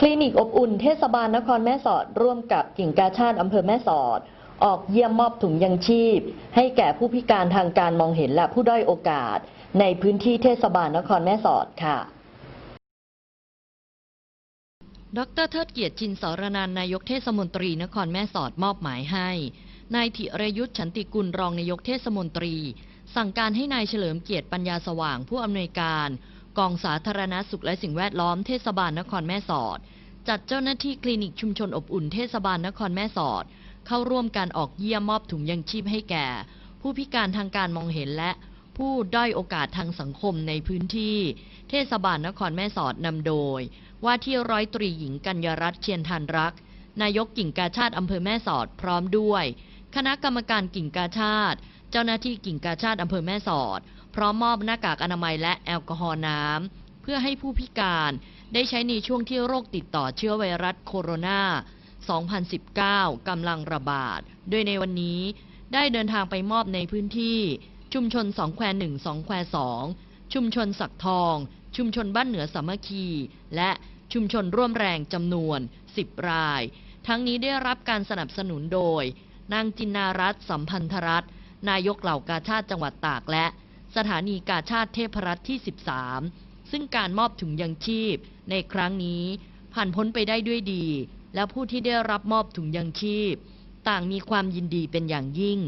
คลินิกอบอุ่นเทศบาลนครแม่สอดร่วมกับกิ่งกาชาติอำเภอแม่สอด ออกเยี่ยมมอบถุงยังชีพ ให้แก่ผู้พิการทางการมองเห็นและผู้ด้อยโอกาส ในพื้นที่เทศบาลนครแม่สอดค่ะดรเทิดเกียรติจินสรนันนายกเทศมนตรีนครแม่สอดมอบหมายให้ นายธิรยุทธ์ฉันติกุลรองนายกเทศมนตรี สั่งการให้นายเฉลิมเกียรติปัญญาสว่างผู้อำนวยการ กองสาธารณสุขและสิ่งแวดล้อมเทศบาลนครแม่สอด จัดเจ้าหน้าที่คลินิกชุมชนอบอุ่นเทศบาลนครแม่สอด เข้าร่วมการออกเยี่ยมมอบถุงยังชีพให้แก่ ผู้พิการทางการมองเห็นและผู้ด้อยโอกาสทางสังคมในพื้นที่ เทศบาลนครแม่สอดนำโดย ว่าที่ร้อยตรีหญิงกัญญารัตน์เชียนทันรัก นายกกิ่งกาชาติอำเภอแม่สอดพร้อมด้วย คณะกรรมการกิ่งกาชาติ เจ้าหน้าที่กิ่งกาชาติอำเภอแม่สอด พร้อมมอบหน้ากากอนามัยและแอลกอฮอล์น้ำ เพื่อให้ผู้พิการได้ใช้ในช่วงที่โรคติดต่อเชื้อไวรัสโคโรนา 2019 กำลังระบาด โดยในวันนี้ได้เดินทางไปมอบในพื้นที่ ชุมชนสองแควหนึ่งสองแควสองชุมชนสักทอง ชุมชนบ้านเหนือสามัคคี และชุมชนร่วมแรงจำนวน 10 ราย ทั้งนี้ได้รับการสนับสนุนโดย นางจินนารัตน์สัมพันธรัตน์นายกเหล่ากาชาติจังหวัดตากและ สถานีกาชาติเทพรัตน์ที่ 13 ซึ่งการมอบถุงยังชีพ ในครั้งนี้ผ่านพ้นไปได้ด้วยดี และผู้ที่ได้รับมอบถุงยังชีพ ต่างมีความยินดีเป็นอย่างยิ่ง